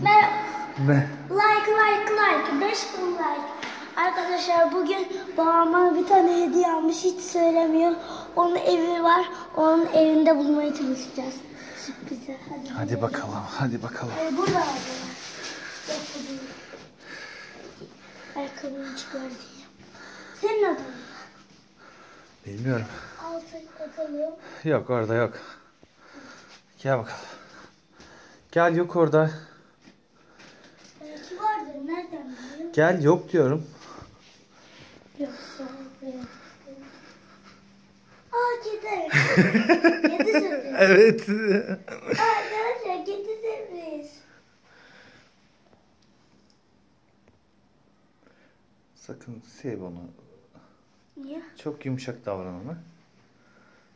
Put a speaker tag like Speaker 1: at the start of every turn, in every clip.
Speaker 1: Mer
Speaker 2: Ne?
Speaker 1: like like like 5000 like. Arkadaşlar bugün babama bir tane hediye almış hiç söylemiyor. Onun evi var. Onun evinde bulmaya çalışacağız. Sürprize. Hadi.
Speaker 2: Hadi bakalım, hadi bakalım.
Speaker 1: Ee, burada. Ayakkabıyı. Ayakkabını çıkar diye. Senin adın?
Speaker 2: Bilmiyorum.
Speaker 1: Altı bakalım.
Speaker 2: Yok orada yok. Gel bakalım. Gel yok orada.
Speaker 1: Nereden biliyorsun?
Speaker 2: Gel yok diyorum.
Speaker 1: Yoksa buraya. Aa kedi. kedi sürpriz.
Speaker 2: Evet.
Speaker 1: Arkadaşlar kedi sürpriz.
Speaker 2: Sakın sev onu.
Speaker 1: Niye?
Speaker 2: Çok yumuşak davran ona.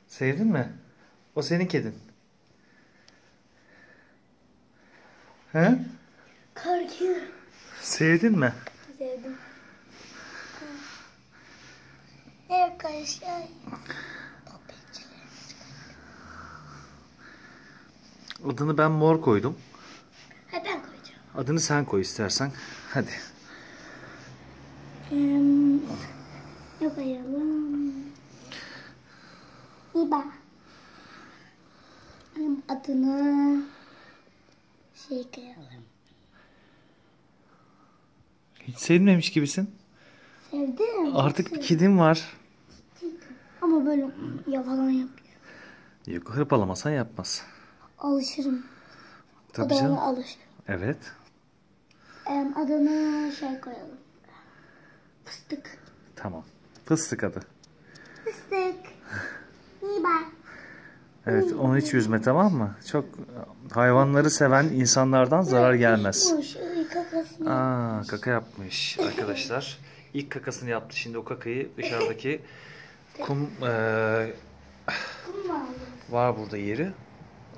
Speaker 2: Sevdin mi? O senin kedin. He?
Speaker 1: Korkuyorum.
Speaker 2: Sevdin mi?
Speaker 1: Sevdim. Evet arkadaşlar.
Speaker 2: Adını ben mor koydum.
Speaker 1: Ha ben koyacağım.
Speaker 2: Adını sen koy istersen. Hadi.
Speaker 1: Hmm, ne koyalım? İba. Adını şey koyalım.
Speaker 2: Hiç sevmemiş gibisin.
Speaker 1: Sevdim.
Speaker 2: Artık bir kedin var.
Speaker 1: Ama böyle yalan yapıyor.
Speaker 2: Yok hırpalamasan yapmaz.
Speaker 1: Alışırım.
Speaker 2: Tabii
Speaker 1: da ona
Speaker 2: canım.
Speaker 1: alışır.
Speaker 2: Evet.
Speaker 1: Em, adını şey koyalım. Fıstık.
Speaker 2: Tamam. Fıstık adı.
Speaker 1: Fıstık. İba.
Speaker 2: Evet onu hiç üzme tamam mı? Çok hayvanları seven insanlardan zarar gelmez.
Speaker 1: Iy, kakasını.
Speaker 2: Aa kaka yapmış arkadaşlar. İlk kakasını yaptı. Şimdi o kakayı dışarıdaki kum
Speaker 1: aldın?
Speaker 2: var burada yeri.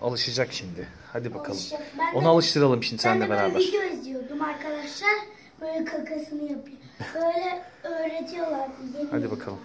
Speaker 2: Alışacak şimdi. Hadi bakalım.
Speaker 1: Alışacak. Ben
Speaker 2: Onu
Speaker 1: de-
Speaker 2: alıştıralım şimdi
Speaker 1: Ben
Speaker 2: seninle
Speaker 1: de böyle
Speaker 2: beraber.
Speaker 1: video izliyordum arkadaşlar. Böyle kakasını yapıyor. Böyle öğretiyorlar.
Speaker 2: Hadi bakalım.